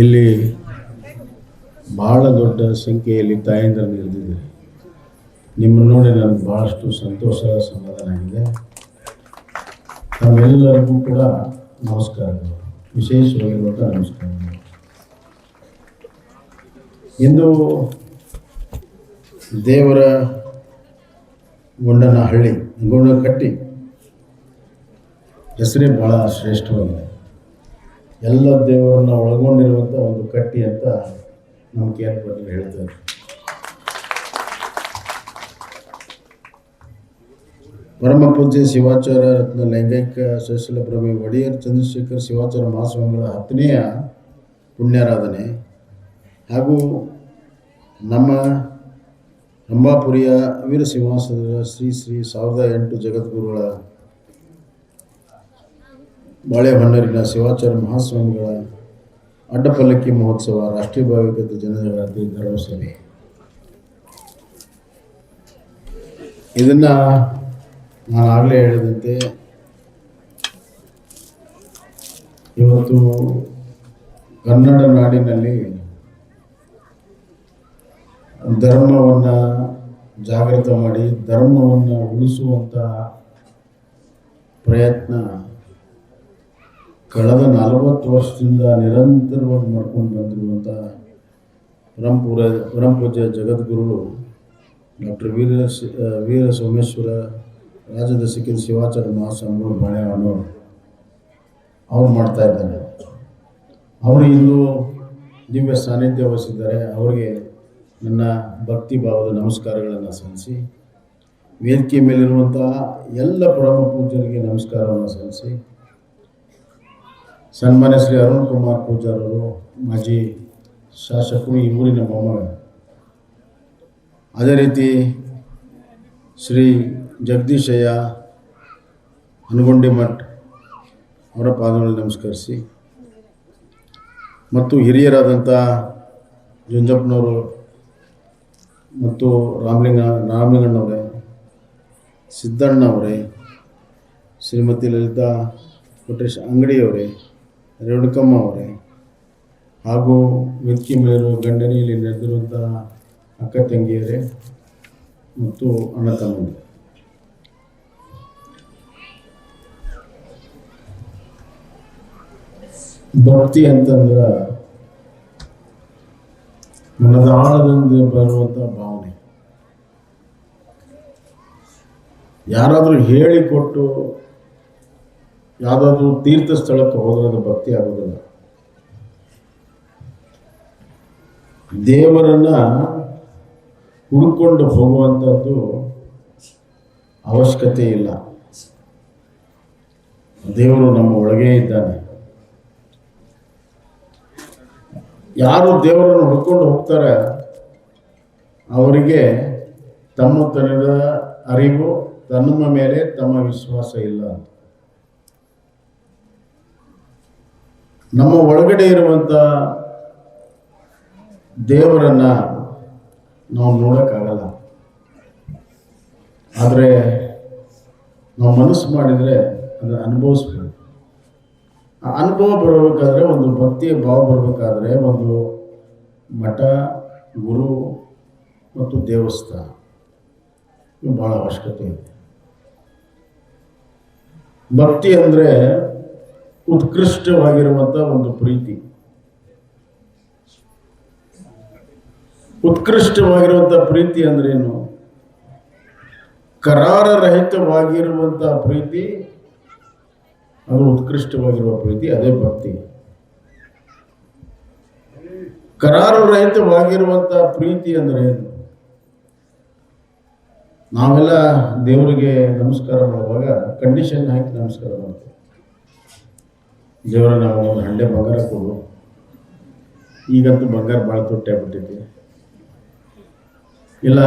ಇಲ್ಲಿ ಬಹಳ ದೊಡ್ಡ ಸಂಖ್ಯೆಯಲ್ಲಿ ತಾಯಂದಿರು ಇರ್ದಿದ್ದಾರೆ ನಿಮ್ಮನ್ನು ನೋಡಿ ನನಗೆ ಭಾಳಷ್ಟು ಸಂತೋಷ, ಸಮಾಧಾನ ಆಗಿದೆ. ನಮ್ಮೆಲ್ಲರಿಗೂ ಕೂಡ ನಮಸ್ಕಾರಗಳು ವಿಶೇಷವಾಗಿರುವಂಥ ನಮಸ್ಕಾರಗಳು ಇಂದು ದೇವರ ಗುಂಡನಹಳ್ಳಿ ಗುಂಡಕಟ್ಟಿ ಹೆಸರೇ ಭಾಳ ಶ್ರೇಷ್ಠವಾಗಿದೆ. ಎಲ್ಲ ದೇವರನ್ನ ಒಳಗೊಂಡಿರುವಂಥ ಒಂದು ಕಟ್ಟಿ ಅಂತ ನಮ್ಮ ಕೆ ಬಗ್ಗೆ ಹೇಳ್ತಾರೆ. ಪರಮ ಪೂಜ್ಯ ಶಿವಾಚಾರ್ಯ ರತ್ನ ಲೈಂಗಿಕ ಸಶಲ ಪ್ರಭು ಒಡೆಯರ್ ಚಂದ್ರಶೇಖರ್ ಶಿವಾಚಾರ ಮಹಾಸ್ವಾಮಿಗಳ ಹತ್ತನೆಯ ಪುಣ್ಯಾರಾಧನೆ. ಹಾಗೂ ನಮ್ಮ ಅಂಬಾಪುರಿಯ ವೀರ ಸಿಂಹಾಸನದ ಶ್ರೀ ಶ್ರೀ ಸಾವಿರದ ಎಂಟು ಜಗದ್ಗುರುಗಳ ಬಾಳೆಹೊನ್ನೂರಿನ ಶಿವಾಚಾರ್ಯ ಮಹಾಸ್ವಾಮಿಗಳ ಅಡ್ಡಪಲ್ಲಕ್ಕಿ ಮಹೋತ್ಸವ ರಾಷ್ಟ್ರೀಯ ಭಾವಿಕತೆ ಜನಜಾಗೃತಿ ಧರ್ಮಸಭೆ ಇದನ್ನು ನಾನು ಆಗಲೇ ಹೇಳಿದಂತೆ, ಇವತ್ತು ಕನ್ನಡ ನಾಡಿನಲ್ಲಿ ಧರ್ಮವನ್ನು ಜಾಗೃತ ಮಾಡಿ, ಧರ್ಮವನ್ನು ಉಳಿಸುವಂಥ ಪ್ರಯತ್ನ ಕಳೆದ ನಲವತ್ತು ವರ್ಷದಿಂದ ನಿರಂತರವಾಗಿ ಮಾಡ್ಕೊಂಡು ಬಂದಿರುವಂಥ ಪರಂಪುರ, ಪರಂಪೂಜ್ಯ ಜಗದ್ಗುರುಗಳು ಡಾಕ್ಟರ್ ವೀರ ವೀರ ಸೋಮೇಶ್ವರ ರಾಜದ ಸಿಕ್ಕಿದ ಶಿವಾಚಾರ್ಯ ಮಹಾಸ್ವಾಮಿಗಳು ಬಾಳೆಹಣ್ಣು ಅವ್ರು ಮಾಡ್ತಾ ಇದ್ದಾರೆ. ಅವರು ಇಂದು ದಿವ್ಯ ಸಾನ್ನಿಧ್ಯ ವಹಿಸಿದ್ದಾರೆ. ಅವರಿಗೆ ನನ್ನ ಭಕ್ತಿ ಭಾವದ ನಮಸ್ಕಾರಗಳನ್ನು ಸಲ್ಲಿಸಿ, ವೇದಿಕೆ ಮೇಲಿರುವಂತಹ ಎಲ್ಲ ಪರಮ ಪೂಜರಿಗೆ ನಮಸ್ಕಾರವನ್ನು ಸಲ್ಲಿಸಿ ಸನ್ಮಾನ್ಯ ಶ್ರೀ ಅರುಣ್ ಕುಮಾರ್ ಪೂಜಾರರು, ಮಾಜಿ ಶಾಸಕರು ಈ ಊರಿನ ಮೊಮ್ಮಗ. ಅದೇ ರೀತಿ ಶ್ರೀ ಜಗದೀಶಯ್ಯ ಹನುಗುಂಡಿ ಮಠ್ ಅವರ ಪಾದಗಳಲ್ಲಿ ನಮಸ್ಕರಿಸಿ. ಮತ್ತು ಹಿರಿಯರಾದಂಥ ಜುಂಜಪ್ಪನವರು ಮತ್ತು ರಾಮಲಿಂಗ, ರಾಮಲಿಂಗಣ್ಣವರೇ, ಸಿದ್ದಣ್ಣವರೇ, ಶ್ರೀಮತಿ ಲಲಿತಾ ಕೊಟೇಶ್ ಅಂಗಡಿಯವರೇ ರೇಣುಕಮ್ಮ ಅವರೇ. ಹಾಗೂ ವೇದಿಕೆ ಮೇಲಿರುವ ಗಂಡನಿಯಲ್ಲಿ ನೆರೆದಿರುವಂತಹ ಅಕ್ಕ ತಂಗಿಯರೇ ಮತ್ತು ಅಣ್ಣ ತಮ್ಮಂದಿರು. ಭಕ್ತಿ ಅಂತಂದ್ರೆ ಮನದ ಆಳದಿಂದ ಬರುವಂಥ ಭಾವನೆ. ಯಾರಾದರೂ ಹೇಳಿಕೊಟ್ಟು ಯಾವುದಾದ್ರೂ ತೀರ್ಥ ಸ್ಥಳಕ್ಕೆ ಹೋದ್ರೆ ಅದು ಭಕ್ತಿ ಆಗೋದಿಲ್ಲ. ದೇವರನ್ನ ಹುಡುಕೊಂಡು ಹೋಗುವಂಥದ್ದು ಅವಶ್ಯಕತೆ ಇಲ್ಲ. ದೇವರು ನಮ್ಮ ಒಳಗೇ ಇದ್ದಾನೆ. ಯಾರು ದೇವರನ್ನು ಹುಡ್ಕೊಂಡು ಹೋಗ್ತಾರೆ, ಅವರಿಗೆ ತಮ್ಮ ತನದ ಅರಿವು ತನ್ನ ಮೇಲೆ ತಮ್ಮ ವಿಶ್ವಾಸ ಇಲ್ಲ ನಮ್ಮ ಒಳಗಡೆ ಇರುವಂಥ ದೇವರನ್ನ ನಾವು ನೋಡೋಕ್ಕಾಗಲ್ಲ. ಆದರೆ ನಾವು ಮನಸ್ಸು ಮಾಡಿದರೆ ಅದನ್ನು ಅನುಭವಿಸ್ಬೇಕು. ಆ ಅನುಭವ ಬರಬೇಕಾದ್ರೆ ಒಂದು ಭಕ್ತಿಯ ಭಾವ ಬರಬೇಕಾದ್ರೆ ಒಂದು ಮಠ, ಗುರು ಮತ್ತು ದೇವಸ್ಥಾನ. ಭಾಳ ಅವಶ್ಯಕತೆ. ಇದೆ ಭಕ್ತಿ ಅಂದರೆ ಉತ್ಕೃಷ್ಟವಾಗಿರುವಂಥ ಒಂದು ಪ್ರೀತಿ. ಉತ್ಕೃಷ್ಟವಾಗಿರುವಂಥ ಪ್ರೀತಿ ಅಂದ್ರೇನು? ಕರಾರರಹಿತವಾಗಿರುವಂಥ ಪ್ರೀತಿ, ಅದು ಉತ್ಕೃಷ್ಟವಾಗಿರುವ ಪ್ರೀತಿ, ಅದೇ ಭಕ್ತಿ. ಕರಾರರಹಿತವಾಗಿರುವಂಥ ಪ್ರೀತಿ ಅಂದ್ರೆ ನಾವೆಲ್ಲ ದೇವರಿಗೆ ನಮಸ್ಕಾರ ಮಾಡುವಾಗ ಕಂಡೀಷನ್ ಹಾಕಿ ನಮಸ್ಕಾರ ಮಾಡ್ತೀವಿ. ದೇವರ ನಾವು ಒಂದು ಹಂಡೆ ಬಂಗಾರ ಕೊಡು ಈಗಂತೂ ಬಂಗಾರ ಭಾಳ ತುಟ್ಟಿ ಆಗ್ಬಿಟ್ಟೈತಿ ಇಲ್ಲ,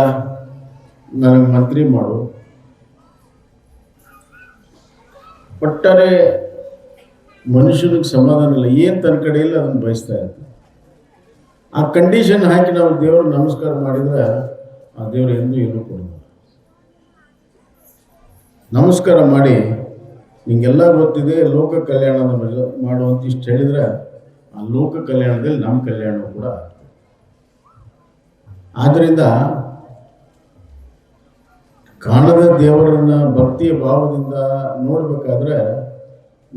ನನಗೆ ಮಂತ್ರಿ ಮಾಡು. ಒಟ್ಟಾರೆ ಮನುಷ್ಯನಿಗೆ ಸಮಾಧಾನ ಇಲ್ಲ. ಏನು ತನ್ನ ಕಡೆ ಇಲ್ಲ ಅದನ್ನು ಬಯಸ್ತಾ ಇರ್ತದೆ ಆ ಕಂಡೀಷನ್ ಹಾಕಿ ನಾವು ದೇವರು ನಮಸ್ಕಾರ ಮಾಡಿದ್ರೆ ಆ ದೇವರು ಎಂದೂ ಏನೂ ಕೊಡೋದು ನಮಸ್ಕಾರ ಮಾಡಿ ನಿಂಗೆಲ್ಲ ಗೊತ್ತಿದೆ, ಲೋಕ ಕಲ್ಯಾಣದ ಮೇಲೆ ಮಾಡುವಂತ ಇಷ್ಟು ಹೇಳಿದ್ರೆ, ಆ ಲೋಕ ಕಲ್ಯಾಣದಲ್ಲಿ ನಮ್ಮ ಕಲ್ಯಾಣವೂ ಕೂಡ ಆದ್ದರಿಂದ ಕಾಣದ ದೇವರನ್ನ ಭಕ್ತಿಯ ಭಾವದಿಂದ ನೋಡಬೇಕಾದ್ರೆ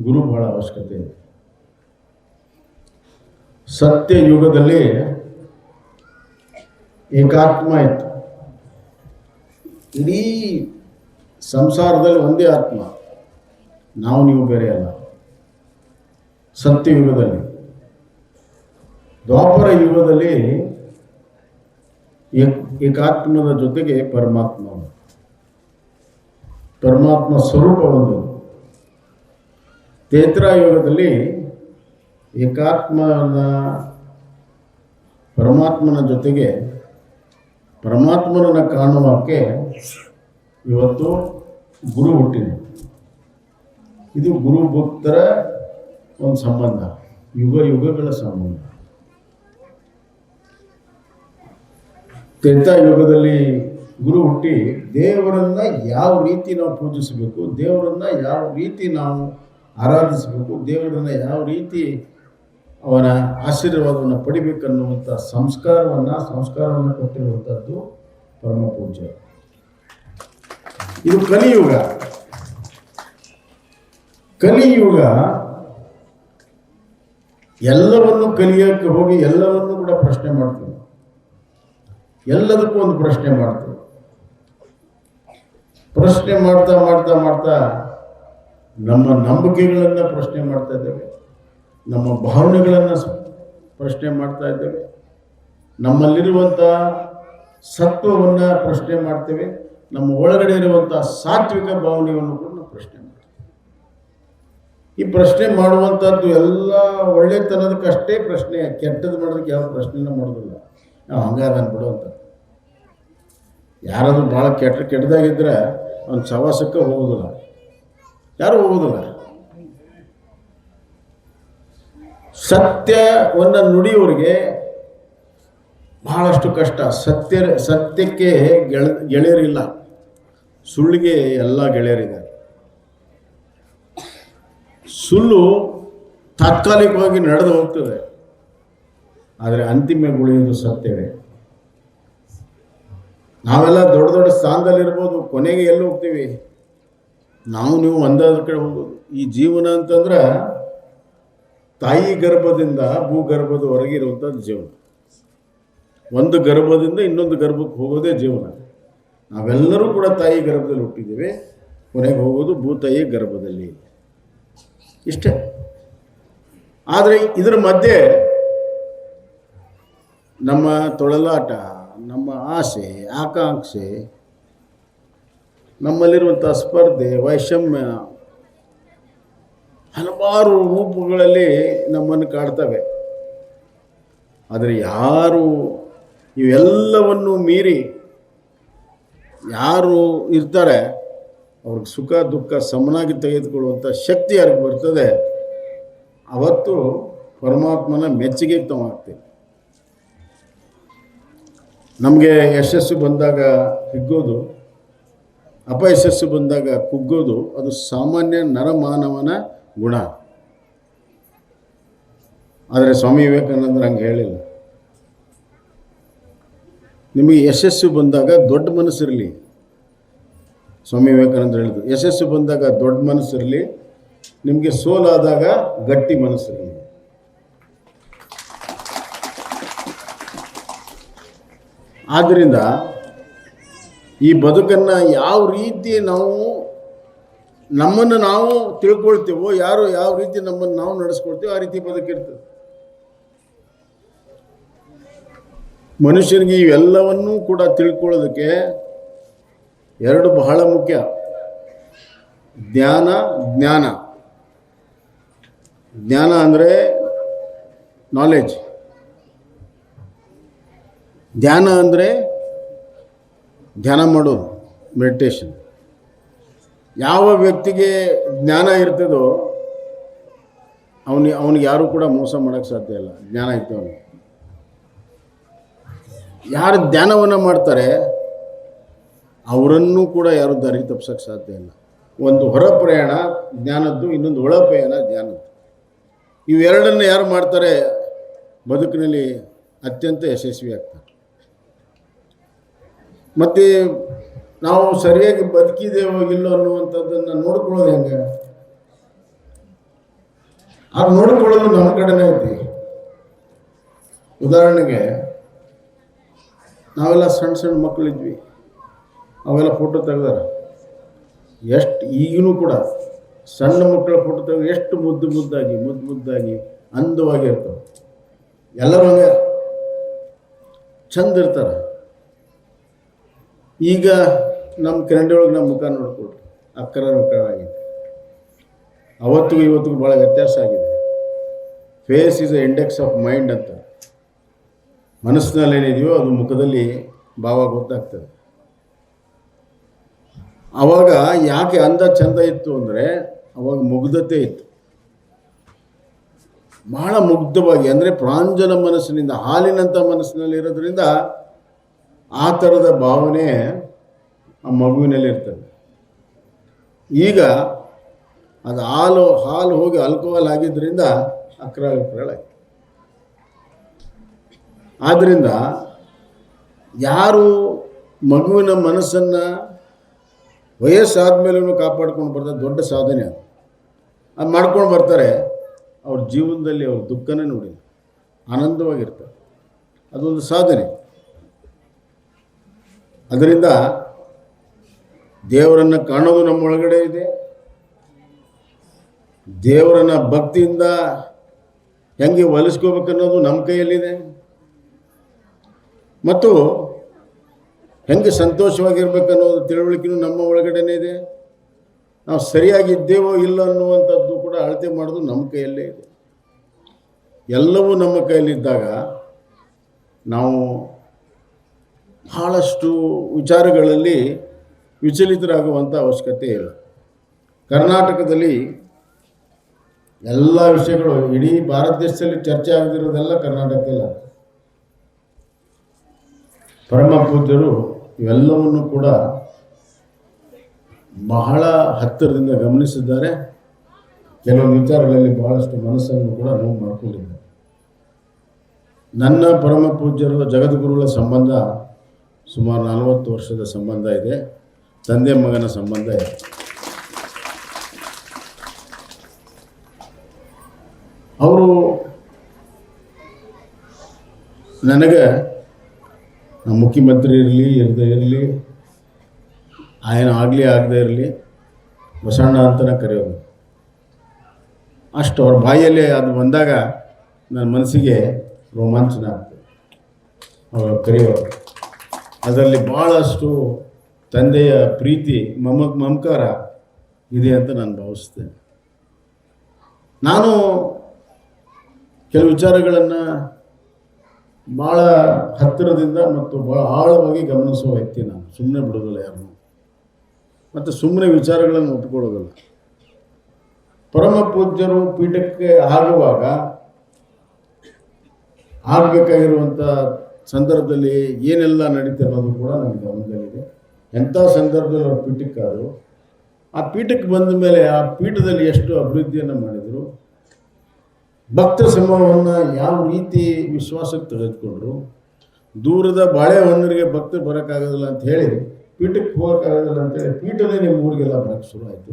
ಗುರು ಬಹಳ ಅವಶ್ಯಕತೆ ಇದೆ. ಸತ್ಯ ಯುಗದಲ್ಲಿ ಏಕಾತ್ಮ ಇತ್ತು. ಇಡೀ ಸಂಸಾರದಲ್ಲಿ ಒಂದೇ ಆತ್ಮ. ನಾವು ನೀವು ಬೇರೆ ಅಲ್ಲ. ಸತ್ಯಯುಗದಲ್ಲಿ ದ್ವಾಪರ ಯುಗದಲ್ಲಿ ಏಕ್- ಏಕಾತ್ಮದ ಜೊತೆಗೆ ಪರಮಾತ್ಮ ಪರಮಾತ್ಮ ಸ್ವರೂಪ ಒಂದು. ಯುಗದಲ್ಲಿ ಏಕಾತ್ಮನ, ಪರಮಾತ್ಮನ ಜೊತೆಗೆ ಪರಮಾತ್ಮನನ್ನು ಕಾಣುವಕ್ಕೆ ಇವತ್ತು ಗುರು ಹುಟ್ಟಿದೆ ಇದು ಗುರು ಭಕ್ತರ ಒಂದು ಸಂಬಂಧ, ಯುಗ ಯುಗಗಳ ಸಂಬಂಧ. ಯುಗದಲ್ಲಿ ಗುರು ಹುಟ್ಟಿ ದೇವರನ್ನ ಯಾವ ರೀತಿ ನಾವು ಪೂಜಿಸಬೇಕು, ದೇವರನ್ನ ಯಾವ ರೀತಿ ನಾವು ಆರಾಧಿಸಬೇಕು, ದೇವರನ್ನ ಯಾವ ರೀತಿ ಅವನ ಆಶೀರ್ವಾದವನ್ನು ಪಡಿಬೇಕನ್ನುವಂಥ ಸಂಸ್ಕಾರವನ್ನು ಸಂಸ್ಕಾರವನ್ನು ಕೊಟ್ಟಿರುವಂಥದ್ದು ಪರಮ ಪೂಜೆ ಇದು ಕಲಿಯುಗ. ಕಲಿಯುಗ ಎಲ್ಲವನ್ನು ಕಲಿಯೋಕ್ಕೆ ಹೋಗಿ ಎಲ್ಲವನ್ನು ಕೂಡ ಪ್ರಶ್ನೆ ಮಾಡ್ತೀವಿ. ಎಲ್ಲದಕ್ಕೂ ಒಂದು ಪ್ರಶ್ನೆ ಮಾಡ್ತೀವಿ. ಪ್ರಶ್ನೆ ಮಾಡ್ತಾ ಮಾಡ್ತಾ ಮಾಡ್ತಾ ನಮ್ಮ ನಂಬಿಕೆಗಳನ್ನು ಪ್ರಶ್ನೆ ಮಾಡ್ತಾ ಇದ್ದೇವೆ. ನಮ್ಮ ಭಾವನೆಗಳನ್ನು ಪ್ರಶ್ನೆ ಮಾಡ್ತಾ ಇದ್ದೇವೆ. ನಮ್ಮಲ್ಲಿರುವಂಥ ಸತ್ವವನ್ನು ಪ್ರಶ್ನೆ ಮಾಡ್ತೇವೆ. ನಮ್ಮ ಒಳಗಡೆ ಇರುವಂಥ ಸಾತ್ವಿಕ ಭಾವನೆಯನ್ನು ಕೂಡ ಈ ಪ್ರಶ್ನೆ ಮಾಡುವಂಥದ್ದು ಎಲ್ಲ ಒಳ್ಳೆತನದಕ್ಕಷ್ಟೇ ಪ್ರಶ್ನೆ, ಕೆಟ್ಟದ್ದು ಮಾಡೋದಕ್ಕೆ ಯಾವ ಪ್ರಶ್ನೆನ ಮಾಡೋದಿಲ್ಲ. ನಾವು ಹಂಗಾದ ಅನ್ಬಿಡುವಂಥ ಯಾರಾದರೂ ಭಾಳ ಕೆಟ್ಟ ಕೆಟ್ಟದಾಗಿದ್ದರೆ ಒಂದು ಸವಾಸಕ್ಕೆ ಹೋಗೋದಿಲ್ಲ. ಯಾರು ಹೋಗೋದಿಲ್ಲ. ಸತ್ಯವನ್ನು ನುಡಿಯೋರಿಗೆ ಬಹಳಷ್ಟು ಕಷ್ಟ. ಸತ್ಯ ಸತ್ಯಕ್ಕೆ ಗೆಳ, ಗೆಳೆಯರಿಲ್ಲ. ಸುಳ್ಳಿಗೆ ಎಲ್ಲ ಗೆಳೆಯರಿದ್ದಾರೆ. ಸುಳ್ಳು ತಾತ್ಕಾಲಿಕವಾಗಿ ನಡೆದು ಹೋಗ್ತದೆ. ಆದರೆ ಅಂತಿಮ ಉಳಿಯೋದು ಸತ್ಯವೇ. ನಾವೆಲ್ಲ ದೊಡ್ಡ ದೊಡ್ಡ ಸ್ಥಾನದಲ್ಲಿರ್ಬೋದು, ಕೊನೆಗೆ ಎಲ್ಲಿ ಹೋಗ್ತೀವಿ? ನಾವು ನೀವು ಒಂದಾದ ಕಡೆ ಹೋಗೋದು ಈ ಜೀವನ ಅಂತಂದ್ರೆ ತಾಯಿ ಗರ್ಭದಿಂದ ಭೂಗರ್ಭದ ಹೊರಗಿರುವಂಥದ್ದು ಜೀವನ. ಒಂದು ಗರ್ಭದಿಂದ ಇನ್ನೊಂದು ಗರ್ಭಕ್ಕೆ ಹೋಗೋದೇ ಜೀವನ. ನಾವೆಲ್ಲರೂ ಕೂಡ ತಾಯಿ ಗರ್ಭದಲ್ಲಿ ಹುಟ್ಟಿದ್ದೀವಿ. ಕೊನೆಗೆ ಹೋಗೋದು ಭೂತಾಯಿ ಗರ್ಭದಲ್ಲಿ. ಇಷ್ಟೇ. ಆದರೆ ಇದರ ಮಧ್ಯೆ ನಮ್ಮ ತೊಳಲಾಟ, ನಮ್ಮ ಆಸೆ, ಆಕಾಂಕ್ಷೆ ನಮ್ಮಲ್ಲಿರುವಂಥ ಸ್ಪರ್ಧೆ, ವೈಷಮ್ಯ, ಹಲವಾರು ರೂಪಗಳಲ್ಲಿ ನಮ್ಮನ್ನು ಕಾಡ್ತವೆ. ಆದರೆ ಯಾರು ಇವೆಲ್ಲವನ್ನು ಮೀರಿ ಯಾರು ಇರ್ತಾರೆ ಅವ್ರಿಗೆ ಸುಖ, ದುಃಖ, ಸಮನಾಗಿ ತೆಗೆದುಕೊಳ್ಳುವಂಥ ಶಕ್ತಿ ಯಾರಿಗೆ ಬರ್ತದೆ? ಅವತ್ತು ಪರಮಾತ್ಮನ ಮೆಚ್ಚುಗೆಗೆ ತಗೊಂಡಾಗ್ತೀವಿ ನಮಗೆ ಯಶಸ್ಸು ಬಂದಾಗ ಹಿಗ್ಗೋದು, ಅಪಯಶಸ್ಸು ಬಂದಾಗ ಕುಗ್ಗೋದು, ಅದು ಸಾಮಾನ್ಯ ನರಮಾನವನ ಗುಣ. ಆದರೆ ಸ್ವಾಮಿ ವಿವೇಕಾನಂದರು ಹಂಗೆ ಹೇಳಿಲ್ಲ. ನಿಮಗೆ ಯಶಸ್ಸು ಬಂದಾಗ ದೊಡ್ಡ ಮನಸ್ಸಿರಲಿ. ಸ್ವಾಮಿ ವಿವೇಕಾನಂದರು ಹೇಳಿದ್ರು, ಯಶಸ್ಸು ಬಂದಾಗ ದೊಡ್ಡ ಮನಸ್ಸಿರಲಿ, ನಿಮಗೆ ಸೋಲಾದಾಗ ಗಟ್ಟಿ ಮನಸ್ಸಿರಲಿ. ಆದ್ದರಿಂದ ಈ ಬದುಕನ್ನು ಯಾವ ರೀತಿ ನಾವು ನಮ್ಮನ್ನು ನಾವು ತಿಳ್ಕೊಳ್ತೀವೋ, ಯಾರು ಯಾವ ರೀತಿ ನಮ್ಮನ್ನು ನಾವು ನಡೆಸ್ಕೊಳ್ತೀವೋ ಆ ರೀತಿ ಬದುಕಿರ್ತದೆ ಮನುಷ್ಯನಿಗೆ ಇವೆಲ್ಲವನ್ನೂ ಕೂಡ ತಿಳ್ಕೊಳ್ಳೋದಕ್ಕೆ ಎರಡು ಬಹಳ ಮುಖ್ಯ. ಜ್ಞಾನ ಜ್ಞಾನ. ಜ್ಞಾನ ಅಂದರೆ ನಾಲೆಜ್ ಧ್ಯಾನ ಅಂದರೆ ಧ್ಯಾನ ಮಾಡೋದು ಮೆಡಿಟೇಷನ್ ಯಾವ ವ್ಯಕ್ತಿಗೆ ಜ್ಞಾನ ಇರ್ತದೋ ಅವನಿಗೆ ಅವನಿಗೆ ಯಾರೂ ಕೂಡ ಮೋಸ ಮಾಡೋಕ್ಕೆ ಸಾಧ್ಯ ಇಲ್ಲ. ಜ್ಞಾನ ಇತ್ತು ಅವನಿಗೆ ಯಾರು ಧ್ಯಾನವನ್ನು ಮಾಡ್ತಾರೆ ಅವರನ್ನು ಕೂಡ ಯಾರು ದಾರಿ ತಪ್ಪಿಸೋಕ್ಕೆ ಸಾಧ್ಯ ಇಲ್ಲ. ಒಂದು ಹೊರ ಪ್ರಯಾಣ, ಜ್ಞಾನದ್ದು, ಇನ್ನೊಂದು ಒಳ ಪ್ರಯಾಣ, ಜ್ಞಾನದ್ದು. ಇವೆರಡನ್ನು ಯಾರು ಮಾಡ್ತಾರೆ? ಬದುಕಿನಲ್ಲಿ ಅತ್ಯಂತ ಯಶಸ್ವಿ ಆಗ್ತಾರೆ ಮತ್ತು ನಾವು ಸರಿಯಾಗಿ ಬದುಕಿದ್ದೇವೋ ಇಲ್ಲೋ ಅನ್ನುವಂಥದ್ದನ್ನು ನೋಡ್ಕೊಳ್ಳೋದು ಹೆಂಗೆ? ಅದು ನೋಡ್ಕೊಳ್ಳೋದು ನಮ್ಮ ಕಡೆನೇ ಐತಿ ಉದಾಹರಣೆಗೆ, ನಾವೆಲ್ಲ ಸಣ್ಣ ಸಣ್ಣ ಮಕ್ಕಳಿದ್ವಿ. ಅವೆಲ್ಲ ಫೋಟೋ ತೆಗ್ದಾರ. ಎಷ್ಟು ಈಗಿನೂ ಕೂಡ ಸಣ್ಣ ಮಕ್ಕಳ ಫೋಟೋ ತೆಗೆದು ಎಷ್ಟು ಮುದ್ದು ಮುದ್ದಾಗಿ ಮುದ್ದು ಮುದ್ದಾಗಿ ಅಂದವಾಗಿ ಇರ್ತವೆ. ಎಲ್ಲರೂ ಹಂಗೆ ಚಂದ ಇರ್ತಾರೆ. ಈಗ ನಮ್ಮ ಕ್ರೆಂಡಿ ಒಳಗೆ ನಮ್ಮ ಮುಖ ನೋಡ್ಕೊಡ್ರಿ ಅಕ್ಕರ ಮಕ್ಕಳಾಗಿದೆ ಅವತ್ತಿಗೂ ಇವತ್ತಿಗೂ ಭಾಳ ವ್ಯತ್ಯಾಸ ಆಗಿದೆ. Face is a index of mind ಅಂತ. ಮನಸ್ಸಿನಲ್ಲಿ ಏನಿದೆಯೋ ಅದು ಮುಖದಲ್ಲಿ ಭಾವ ಗೊತ್ತಾಗ್ತದೆ. ಅವಾಗ ಯಾಕೆ ಅಂದ ಚಂದ ಇತ್ತು ಅಂದರೆ ಅವಾಗ ಮುಗ್ಧತೆ ಇತ್ತು. ಬಹಳ ಮುಗ್ಧವಾಗಿ ಅಂದರೆ ಪ್ರಾಂಜಲ ಮನಸ್ಸಿನಿಂದ ಹಾಲಿನಂಥ ಮನಸ್ಸಿನಲ್ಲಿ ಇರೋದ್ರಿಂದ ಆ ಥರದ ಭಾವನೆ ಆ ಮಗುವಿನಲ್ಲಿ ಇರ್ತದೆ. ಈಗ ಅದು ಹಾಲು ಹಾಲು ಹೋಗಿ ಆಲ್ಕೋಹಾಲ್ ಆಗಿದ್ದರಿಂದ ಅಕ್ರ ವಿಕ್ರಳಾಗಿ ಆದ್ದರಿಂದ ಯಾರು ಮಗುವಿನ ಮನಸ್ಸನ್ನು ವಯಸ್ಸಾದ್ಮೇಲೂ ಕಾಪಾಡ್ಕೊಂಡು ಬರ್ತಾರೆ, ದೊಡ್ಡ ಸಾಧನೆ ಅದು. ಅದು ಮಾಡ್ಕೊಂಡು ಬರ್ತಾರೆ, ಅವ್ರ ಜೀವನದಲ್ಲಿ ಅವ್ರ ದುಃಖನೇ ನೋಡಿಲ್ಲ ಆನಂದವಾಗಿರ್ತಾರೆ. ಅದೊಂದು ಸಾಧನೆ. ಅದರಿಂದ ದೇವರನ್ನು ಕಾಣೋದು ನಮ್ಮೊಳಗಡೆ ಇದೆ. ದೇವರನ್ನ ಭಕ್ತಿಯಿಂದ ಹೆಂಗೆ ಒಲಿಸ್ಕೋಬೇಕನ್ನೋದು ನಮ್ಮ ಕೈಯಲ್ಲಿದೆ. ಮತ್ತು ಹೆಂಗೆ ಸಂತೋಷವಾಗಿರ್ಬೇಕನ್ನೋದು ತಿಳುವಳಿಕೆನೂ ನಮ್ಮ ಒಳಗಡೆನೇ ಇದೆ. ನಾವು ಸರಿಯಾಗಿದ್ದೇವೋ ಇಲ್ಲ ಅನ್ನುವಂಥದ್ದು ಕೂಡ ಅಳತೆ ಮಾಡೋದು ನಮ್ಮ ಕೈಯಲ್ಲೇ ಇದೆ. ಎಲ್ಲವೂ ನಮ್ಮ ಕೈಯಲ್ಲಿದ್ದಾಗ ನಾವು ಬಹಳಷ್ಟು ವಿಚಾರಗಳಲ್ಲಿ ವಿಚಲಿತರಾಗುವಂಥ ಅವಶ್ಯಕತೆ ಇಲ್ಲ. ಕರ್ನಾಟಕದಲ್ಲಿ ಎಲ್ಲ ವಿಷಯಗಳು ಇಡೀ ಭಾರತ ದೇಶದಲ್ಲಿ ಚರ್ಚೆ ಆಗದಿರೋದೆಲ್ಲ ಕರ್ನಾಟಕದಲ್ಲ. ಪರಮ ಇವೆಲ್ಲವನ್ನು ಕೂಡ ಬಹಳ ಹತ್ತಿರದಿಂದ ಗಮನಿಸಿದ್ದಾರೆ. ಕೆಲವೊಂದು ವಿಚಾರಗಳಲ್ಲಿ ಬಹಳಷ್ಟು ಮನಸ್ಸನ್ನು ಕೂಡ ನೋವು ಮಾಡಿಕೊಂಡಿದ್ದಾರೆ. ನನ್ನ ಪರಮ ಪೂಜ್ಯರು, ಜಗದ್ಗುರುಗಳ ಸಂಬಂಧ ಸುಮಾರು ನಲವತ್ತು ವರ್ಷದ ಸಂಬಂಧ ಇದೆ. ತಂದೆ ಮಗನ ಸಂಬಂಧ ಇದೆ. ಅವರು ನನಗೆ ನಮ್ಮ ಮುಖ್ಯಮಂತ್ರಿ ಇರಲಿ, ಇರದೇ ಇರಲಿ, ಆಯನ ಆಗಲಿ, ಆಗದೇ ಇರಲಿ ಬಸಣ್ಣ ಅಂತಲೇ ಕರೆಯೋದು. ಅಷ್ಟು ಅವ್ರ ಬಾಯಿಯಲ್ಲಿ ಅದು ಬಂದಾಗ ನನ್ನ ಮನಸ್ಸಿಗೆ ರೋಮಾಂಚನ ಆಗ್ತದೆ. ಅವರು ಕರೆಯೋರು ಅದರಲ್ಲಿ ಭಾಳಷ್ಟು ತಂದೆಯ ಪ್ರೀತಿ, ಮಮ, ಮಮಕಾರ ಇದೆ ಅಂತ ನಾನು ಭಾವಿಸ್ತೇನೆ. ನಾನು ಕೆಲವು ವಿಚಾರಗಳನ್ನು ಭಾಳ ಹತ್ತಿರದಿಂದ ಮತ್ತು ಭಾಳ ಆಳವಾಗಿ ಗಮನಿಸುವ ವ್ಯಕ್ತಿ ನಾನು. ಸುಮ್ಮನೆ ಬಿಡೋದಿಲ್ಲ ಯಾರನ್ನು ಮತ್ತು ಸುಮ್ಮನೆ ವಿಚಾರಗಳನ್ನು ಒಪ್ಪಿಕೊಳ್ಳೋದಿಲ್ಲ. ಪರಮ ಪೂಜ್ಯರು ಪೀಠಕ್ಕೆ ಆಗುವಾಗ ಆಗಬೇಕಾಗಿರುವಂಥ ಸಂದರ್ಭದಲ್ಲಿ ಏನೆಲ್ಲ ನಡೀತೆ ಅನ್ನೋದು ಕೂಡ ನನಗೆ ಗಮನದಲ್ಲಿದೆ. ಎಂಥ ಸಂದರ್ಭದಲ್ಲಿ ಅವರು ಪೀಠಕ್ಕಾದರು? ಆ ಪೀಠಕ್ಕೆ ಬಂದ ಮೇಲೆ ಆ ಪೀಠದಲ್ಲಿ ಎಷ್ಟು ಅಭಿವೃದ್ಧಿಯನ್ನು ಮಾಡಿದರು? ಭಕ್ತ ಸಮೂಹವನ್ನು ಯಾವ ರೀತಿ ವಿಶ್ವಾಸಕ್ಕೆ ತೆಗೆದುಕೊಂಡ್ರು? ದೂರದ ಬಾಳೆಹೊನ್ನರಿಗೆ ಭಕ್ತ ಬರೋಕ್ಕಾಗೋದಿಲ್ಲ ಅಂತ ಹೇಳಿ, ಪೀಠಕ್ಕೆ ಹೋಗೋಕ್ಕಾಗೋದಿಲ್ಲ ಅಂತೇಳಿ ಪೀಠನೇ ನಿಮ್ಮ ಊರಿಗೆಲ್ಲ ಬರೋಕ್ಕೆ ಶುರು ಆಯಿತು.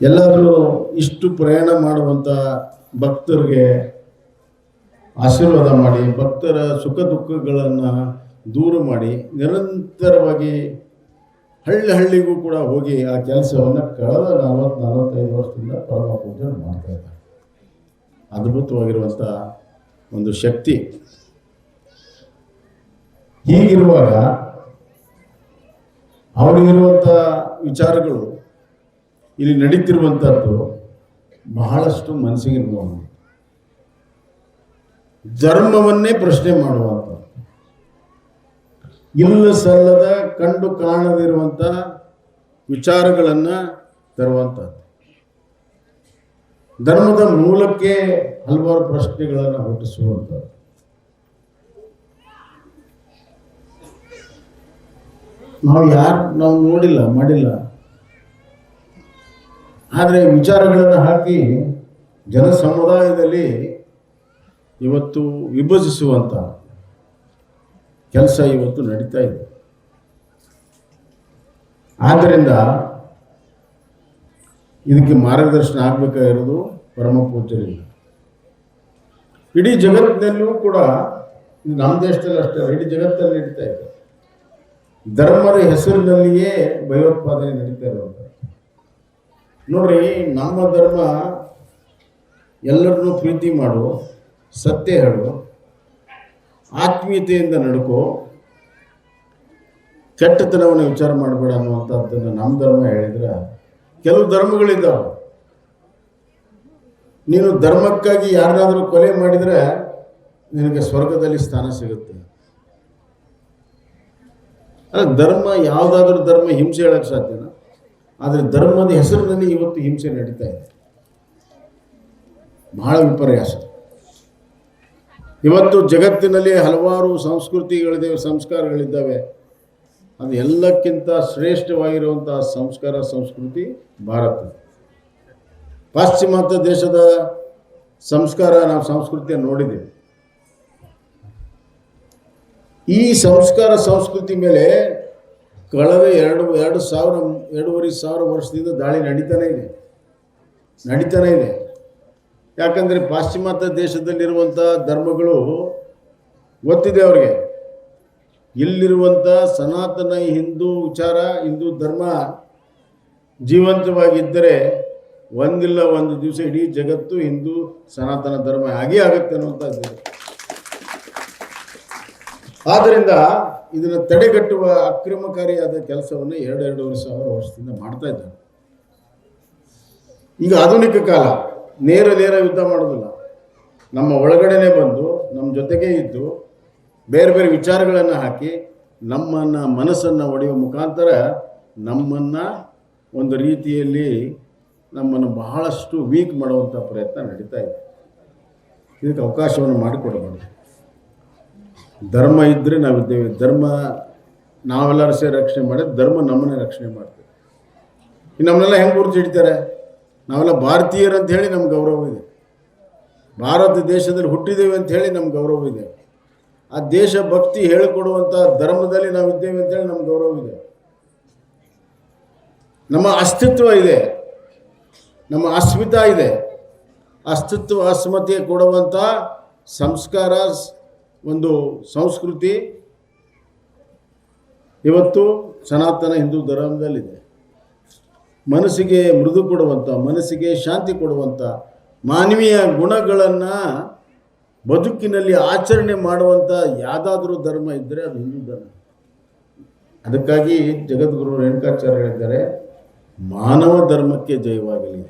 ಎಲ್ಲರೂ ಇಷ್ಟು ಪ್ರಯಾಣ ಮಾಡುವಂಥ ಭಕ್ತರಿಗೆ ಆಶೀರ್ವಾದ ಮಾಡಿ, ಭಕ್ತರ ಸುಖ ದುಃಖಗಳನ್ನು ದೂರ ಮಾಡಿ, ನಿರಂತರವಾಗಿ ಹಳ್ಳಿ ಹಳ್ಳಿಗೂ ಕೂಡ ಹೋಗಿ ಆ ಕೆಲಸವನ್ನು ಕಳೆದ ನಲವತ್ತು ನಲವತ್ತೈದು ವರ್ಷದಿಂದ ಪರಮ ಪೂಜೆ ಮಾಡ್ತಾ ಇದ್ದಾರೆ. ಅದ್ಭುತವಾಗಿರುವಂಥ ಒಂದು ಶಕ್ತಿ. ಹೀಗಿರುವಾಗ ಅವರಿಗಿರುವಂಥ ವಿಚಾರಗಳು, ಇಲ್ಲಿ ನಡೀತಿರುವಂಥದ್ದು ಬಹಳಷ್ಟು ಮನಸ್ಸಿಗೆ ನೋವು. ಧರ್ಮವನ್ನೇ ಪ್ರಶ್ನೆ ಮಾಡುವಂಥದ್ದು ಇಲ್ಲ ಸಲ್ಲದ, ಕಂಡು ಕಾಣದಿರುವಂಥ ವಿಚಾರಗಳನ್ನು ತರುವಂಥದ್ದು ಧರ್ಮದ ಮೂಲಕ್ಕೆ ಹಲವಾರು ಪ್ರಶ್ನೆಗಳನ್ನು ಹುಟ್ಟಿಸುವಂಥದ್ದು ನಾವು ಯಾರು, ನಾವು ನೋಡಿಲ್ಲ, ಮಾಡಿಲ್ಲ. ಆದರೆ ವಿಚಾರಗಳನ್ನು ಹಾಕಿ ಜನ ಸಮುದಾಯದಲ್ಲಿ ಇವತ್ತು ವಿಭಜಿಸುವಂಥ ಕೆಲಸ ಇವತ್ತು ನಡೀತಾ ಇದೆ. ಆದ್ದರಿಂದ ಇದಕ್ಕೆ ಮಾರ್ಗದರ್ಶನ ಆಗಬೇಕಾಗಿರೋದು ಪರಮ ಪೂಜ್ಯರಿಂದ. ಇಡೀ ಜಗತ್ತಿನಲ್ಲೂ ಕೂಡ ನಮ್ಮ ದೇಶದಲ್ಲಿ ಅಷ್ಟೇ ಇಡೀ ಜಗತ್ತಲ್ಲಿ ನಡೀತಾ ಇದೆ. ಧರ್ಮದ ಹೆಸರಿನಲ್ಲಿಯೇ ಭಯೋತ್ಪಾದನೆ ನಡೀತಾ ಇರುವಂಥ ನೋಡ್ರಿ, ನಮ್ಮ ಧರ್ಮ ಎಲ್ಲರನ್ನೂ ಪ್ರೀತಿ ಮಾಡು, ಸತ್ಯ ಹೇಳು. ಆತ್ಮೀಯತೆಯಿಂದ ನಡ್ಕೊ. ಕೆಟ್ಟತನವನ್ನು ವಿಚಾರ ಮಾಡಬೇಡ ಅನ್ನುವಂಥದ್ದನ್ನು ನಮ್ಮ ಧರ್ಮ ಹೇಳಿದ್ರೆ ಕೆಲವು ಧರ್ಮಗಳಿದ್ದಾವೆ. ನೀನು ಧರ್ಮಕ್ಕಾಗಿ ಯಾರನ್ನಾದರೂ ಕೊಲೆ ಮಾಡಿದರೆ ನಿನಗೆ ಸ್ವರ್ಗದಲ್ಲಿ ಸ್ಥಾನ ಸಿಗುತ್ತೆ. ಅಲ್ಲ, ಧರ್ಮ ಯಾವುದಾದ್ರೂ ಧರ್ಮ ಹಿಂಸೆ ಹೇಳಕ್ಕೆ ಸಾಧ್ಯನಾ? ಆದರೆ ಧರ್ಮದ ಹೆಸರಿನಲ್ಲಿ ಇವತ್ತು ಹಿಂಸೆ ನಡೀತಾ ಇದೆ. ಬಹಳ ವಿಪರ್ಯಾಸ. ಇವತ್ತು ಜಗತ್ತಿನಲ್ಲಿ ಹಲವಾರು ಸಂಸ್ಕೃತಿಗಳಿದೆ, ಸಂಸ್ಕಾರಗಳಿದ್ದಾವೆ. ಅದು ಎಲ್ಲಕ್ಕಿಂತ ಶ್ರೇಷ್ಠವಾಗಿರುವಂತಹ ಸಂಸ್ಕಾರ, ಸಂಸ್ಕೃತಿ ಭಾರತ. ಪಾಶ್ಚಿಮಾತ್ಯ ದೇಶದ ಸಂಸ್ಕಾರ, ನಾವು ಸಂಸ್ಕೃತಿಯನ್ನು ನೋಡಿದ್ದೀವಿ. ಈ ಸಂಸ್ಕಾರ, ಸಂಸ್ಕೃತಿ ಮೇಲೆ ಕಳೆದ ಎರಡು ಎರಡು ಸಾವಿರ, ಎರಡೂವರೆ ಸಾವಿರ ವರ್ಷದಿಂದ ದಾಳಿ ನಡೀತಾನೆ ಇದೆ. ನಡೀತಾನೆ ಇದೆ. ಯಾಕಂದರೆ ಪಾಶ್ಚಿಮಾತ್ಯ ದೇಶದಲ್ಲಿರುವಂಥ ಧರ್ಮಗಳು ಗೊತ್ತಿದೆ ಅವ್ರಿಗೆ. ಇಲ್ಲಿರುವಂಥ ಸನಾತನ ಹಿಂದೂ ವಿಚಾರ, ಹಿಂದೂ ಧರ್ಮ ಜೀವಂತವಾಗಿದ್ದರೆ ಒಂದಿಲ್ಲ ಒಂದು ದಿವಸ ಇಡೀ ಜಗತ್ತು ಹಿಂದೂ ಸನಾತನ ಧರ್ಮ ಹಾಗೇ ಆಗುತ್ತೆ ಅನ್ನುವಂಥ ಆದ್ದರಿಂದ ಇದನ್ನು ತಡೆಗಟ್ಟುವ ಅಕ್ರಮಕಾರಿಯಾದ ಕೆಲಸವನ್ನು ಎರಡು ಎರಡೂವರೆ ಸಾವಿರ ವರ್ಷದಿಂದ ಮಾಡ್ತಾ ಇದ್ದಾರೆ. ಈಗ ಆಧುನಿಕ ಕಾಲ. ನೇರ ನೇರ ಯುದ್ಧ ಮಾಡೋದಿಲ್ಲ. ನಮ್ಮ ಒಳಗಡೆನೆ ಬಂದು, ನಮ್ಮ ಜೊತೆಗೆ ಇದ್ದು, ಬೇರೆ ಬೇರೆ ವಿಚಾರಗಳನ್ನು ಹಾಕಿ, ನಮ್ಮನ್ನು ಮನಸ್ಸನ್ನು ಒಡೆಯುವ ಮುಖಾಂತರ ನಮ್ಮನ್ನು ಒಂದು ರೀತಿಯಲ್ಲಿ ನಮ್ಮನ್ನು ಬಹಳಷ್ಟು ವೀಕ್ ಮಾಡುವಂಥ ಪ್ರಯತ್ನ ನಡೀತಾ ಇದೆ. ಇದಕ್ಕೆ ಅವಕಾಶವನ್ನು ಮಾಡಿಕೊಡಬಾರ್ದು ಧರ್ಮ ಇದ್ದರೆ ನಾವಿದ್ದೇವೆ ಧರ್ಮ, ನಾವೆಲ್ಲರೂ ಸೇರಿ ರಕ್ಷಣೆ ಮಾಡಿದ್ರೆ ಧರ್ಮ ನಮ್ಮನ್ನೇ ರಕ್ಷಣೆ ಮಾಡ್ತೀವಿ ನಮ್ಮನ್ನೆಲ್ಲ ಹೆಂಗೆ ಗುರುತು ಹಿಡಿತಾರೆ ನಾವೆಲ್ಲ ಭಾರತೀಯರು ಅಂತ ಹೇಳಿ ನಮ್ಗೆ ಗೌರವ ಇದೆ. ಭಾರತ ದೇಶದಲ್ಲಿ ಹುಟ್ಟಿದ್ದೇವೆ ಅಂತ ಹೇಳಿ ನಮ್ಗೆ ಗೌರವ ಇದೆ. ಆ ದೇಶ ಭಕ್ತಿ ಹೇಳಿಕೊಡುವಂಥ ಧರ್ಮದಲ್ಲಿ ನಾವು ಇದ್ದೇವೆ ಅಂತೇಳಿ ನಮ್ಗೆ ಗೌರವ ಇದೆ. ನಮ್ಮ ಅಸ್ತಿತ್ವ ಇದೆ. ನಮ್ಮ ಅಸ್ಮಿತಾ ಇದೆ. ಅಸ್ತಿತ್ವ, ಅಸ್ಮತೆ ಕೊಡುವಂಥ ಸಂಸ್ಕಾರ, ಒಂದು ಸಂಸ್ಕೃತಿ ಇವತ್ತು ಸನಾತನ ಹಿಂದೂ ಧರ್ಮದಲ್ಲಿದೆ. ಮನಸ್ಸಿಗೆ ಮೃದು ಕೊಡುವಂಥ ಮನಸ್ಸಿಗೆ ಶಾಂತಿ ಕೊಡುವಂಥ ಮಾನವೀಯ ಗುಣಗಳನ್ನು ಬದುಕಿನಲ್ಲಿ ಆಚರಣೆ ಮಾಡುವಂಥ ಯಾವುದಾದ್ರೂ ಧರ್ಮ ಇದ್ದರೆ ಅದು ಹಿಂದೂ ಧರ್ಮ. ಅದಕ್ಕಾಗಿ ಜಗದ್ಗುರು ರೇಣುಕಾಚಾರ್ಯ ಹೇಳಿದ್ದಾರೆ, ಮಾನವ ಧರ್ಮಕ್ಕೆ ಜಯವಾಗಲಿ.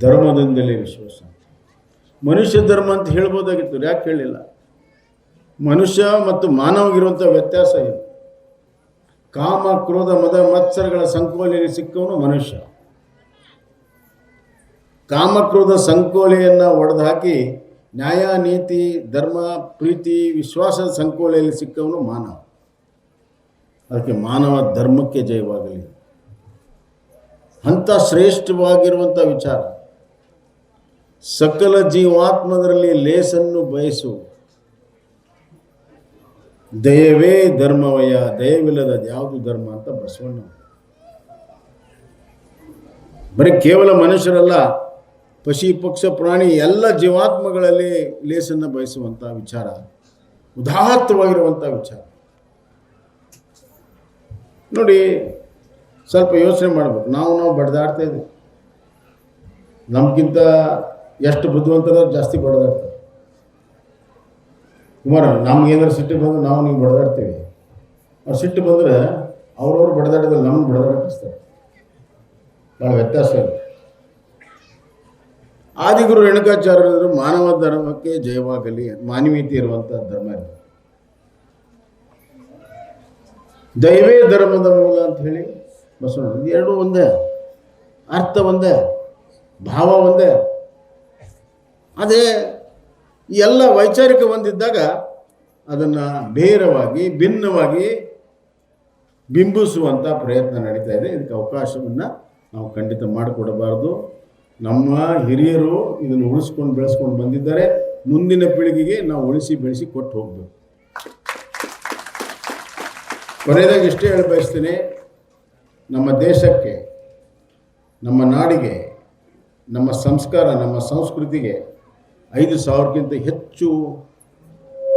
ಧರ್ಮದಿಂದಲೇ ವಿಶ್ವಾಸ. ಮನುಷ್ಯ ಧರ್ಮ ಅಂತ ಹೇಳ್ಬೋದಾಗಿತ್ತು, ಯಾಕೆ ಹೇಳಿಲ್ಲ? ಮನುಷ್ಯ ಮತ್ತು ಮಾನವಗಿರುವಂಥ ವ್ಯತ್ಯಾಸ ಇದೆ ಕಾಮ, ಕ್ರೋಧ, ಮದ, ಮತ್ಸರಗಳ ಸಂಕೋಲೆಯಲ್ಲಿ ಸಿಕ್ಕವನು ಮನುಷ್ಯ. ಕಾಮಕ್ರೋಧ ಸಂಕೋಲೆಯನ್ನು ಒಡೆದು ಹಾಕಿ ನ್ಯಾಯ, ನೀತಿ, ಧರ್ಮ, ಪ್ರೀತಿ, ವಿಶ್ವಾಸದ ಸಂಕೋಲೆಯಲ್ಲಿ ಸಿಕ್ಕವನು ಮಾನವ. ಅದಕ್ಕೆ ಮಾನವ ಧರ್ಮಕ್ಕೆ ಜಯವಾಗಲಿ. ಅಂಥ ಶ್ರೇಷ್ಠವಾಗಿರುವಂಥ ವಿಚಾರ. ಸಕಲ ಜೀವಾತ್ಮದರಲ್ಲಿ ಲೇಸನ್ನು ಬಯಸು ದಯವೇ ಧರ್ಮವಯ ದಯವಿಲ್ಲದ ಯಾವುದು ಧರ್ಮ ಅಂತ ಬಸವಣ್ಣ ಬರೀ ಕೇವಲ ಮನುಷ್ಯರಲ್ಲ, ಪಶು, ಪಕ್ಷ, ಪ್ರಾಣಿ, ಎಲ್ಲ ಜೀವಾತ್ಮಗಳಲ್ಲಿ ಲೇಸನ್ನು ಬಯಸುವಂಥ ವಿಚಾರ ಉದಾತ್ತವಾಗಿರುವಂಥ ವಿಚಾರ. ನೋಡಿ, ಸ್ವಲ್ಪ ಯೋಚನೆ ಮಾಡಬೇಕು. ನಾವು ನಾವು ಬಡ್ದಾಡ್ತಾ ಇದ್ದೀವಿ. ನಮ್ಗಿಂತ ಎಷ್ಟು ಬುದ್ಧಿವಂತರ, ಜಾಸ್ತಿ ಬಡ್ದಾಡ್ತಾರೆ. ಕುಮಾರ, ನಮ್ಗೆ ಏನಾರು ಸಿಟ್ಟು ಬಂದ್ರೆ ನಾವು ನೀವು ಬಡದಾಡ್ತೀವಿ. ಅವ್ರು ಸಿಟ್ಟು ಬಂದರೆ ಅವ್ರವ್ರು ಬಡದಾಡಿದ್ರೆ ನಮ್ಮನ್ನು ಬಡದಾಡ್ತಾರೆ ಭಾಳ ವ್ಯತ್ಯಾಸ ಇದೆ ಆದಿಗುರು ರೇಣುಕಾಚಾರ್ಯರು ಮಾನವ ಧರ್ಮಕ್ಕೆ ಜಯವಾಗಲಿ ಮಾನವೀಯತೆ ಇರುವಂಥ ಧರ್ಮ ಇದೆ. ದೈವೇ ಧರ್ಮದ ಮೂಲ ಅಂತ ಹೇಳಿ ಬಸವಣ್ಣ ಎರಡೂ ಒಂದೇ. ಅರ್ಥ ಒಂದೇ, ಭಾವ ಒಂದೇ. ಅದೇ ಎಲ್ಲ ವೈಚಾರಿಕ ಹೊಂದಿದ್ದಾಗ ಅದನ್ನು ಬೇರವಾಗಿ ಭಿನ್ನವಾಗಿ ಬಿಂಬಿಸುವಂಥ ಪ್ರಯತ್ನ ನಡೀತಾ ಇದೆ. ಇದಕ್ಕೆ ಅವಕಾಶವನ್ನು ನಾವು ಖಂಡಿತ ಮಾಡಿಕೊಡಬಾರ್ದು. ನಮ್ಮ ಹಿರಿಯರು ಇದನ್ನು ಉಳಿಸ್ಕೊಂಡು ಬೆಳೆಸ್ಕೊಂಡು ಬಂದಿದ್ದಾರೆ. ಮುಂದಿನ ಪೀಳಿಗೆಗೆ ನಾವು ಉಳಿಸಿ ಬೆಳೆಸಿ ಕೊಟ್ಟು ಹೋಗ್ಬೇಕು. ಕೊನೆಯದಾಗಿ ಇಷ್ಟೇ ಹೇಳಿ ಬಯಸ್ತೀನಿ, ನಮ್ಮ ದೇಶಕ್ಕೆ, ನಮ್ಮ ನಾಡಿಗೆ, ನಮ್ಮ ಸಂಸ್ಕಾರ, ನಮ್ಮ ಸಂಸ್ಕೃತಿಗೆ ಐದು ಸಾವಿರಕ್ಕಿಂತ ಹೆಚ್ಚು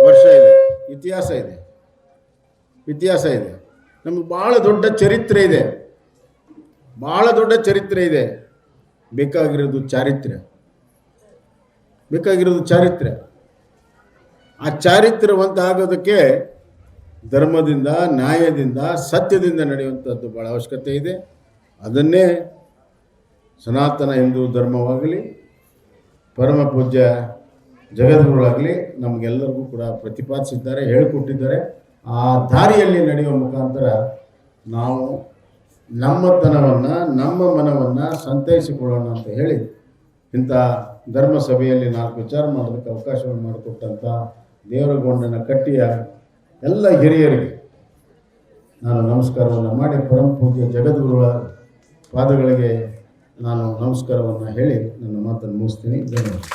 ವರ್ಷ ಇದೆ. ಇತಿಹಾಸ ಇದೆ. ಇತಿಹಾಸ ಇದೆ. ನಮಗೆ ಭಾಳ ದೊಡ್ಡ ಚರಿತ್ರೆ ಇದೆ. ಭಾಳ ದೊಡ್ಡ ಚರಿತ್ರೆ ಇದೆ. ಬೇಕಾಗಿರೋದು ಚಾರಿತ್ರ್ಯ. ಬೇಕಾಗಿರೋದು ಚಾರಿತ್ರ್ಯ. ಆ ಚಾರಿತ್ರ್ಯವಂತ ಆಗೋದಕ್ಕೆ ಧರ್ಮದಿಂದ, ನ್ಯಾಯದಿಂದ, ಸತ್ಯದಿಂದ ನಡೆಯುವಂಥದ್ದು ಭಾಳ ಅವಶ್ಯಕತೆ ಇದೆ. ಅದನ್ನೇ ಸನಾತನ ಹಿಂದೂ ಧರ್ಮವಾಗಲಿ ಪರಮ ಪೂಜ್ಯ ಜಗದ್ಗುರುಗಳಾಗಲಿ ನಮಗೆಲ್ಲರಿಗೂ ಕೂಡ ಪ್ರತಿಪಾದಿಸಿದ್ದಾರೆ, ಹೇಳಿಕೊಟ್ಟಿದ್ದಾರೆ. ಆ ದಾರಿಯಲ್ಲಿ ನಡೆಯುವ ಮುಖಾಂತರ ನಾವು ನಮ್ಮತನವನ್ನು ನಮ್ಮ ಮನವನ್ನು ಸಂತೈಸಿಕೊಳ್ಳೋಣ ಅಂತ ಹೇಳಿ ಇಂಥ ಧರ್ಮ ಸಭೆಯಲ್ಲಿ ನಾಲ್ಕು ವಿಚಾರ ಮಾಡೋದಕ್ಕೆ ಅವಕಾಶವನ್ನು ಮಾಡಿಕೊಟ್ಟಂಥ ದೇವರಗೊಂಡನ ಕಟ್ಟಿಯ ಎಲ್ಲ ಹಿರಿಯರಿಗೆ ನಾನು ನಮಸ್ಕಾರವನ್ನು ಮಾಡಿ ಪರಮ ಪೂಜ್ಯ ಜಗದ್ಗುರುಗಳ ಪಾದಗಳಿಗೆ ನಾನು ನಮಸ್ಕಾರವನ್ನು ಹೇಳಿ ನನ್ನ ಮಾತನ್ನು ಮುಗಿಸ್ತೀನಿ. ಧನ್ಯವಾದ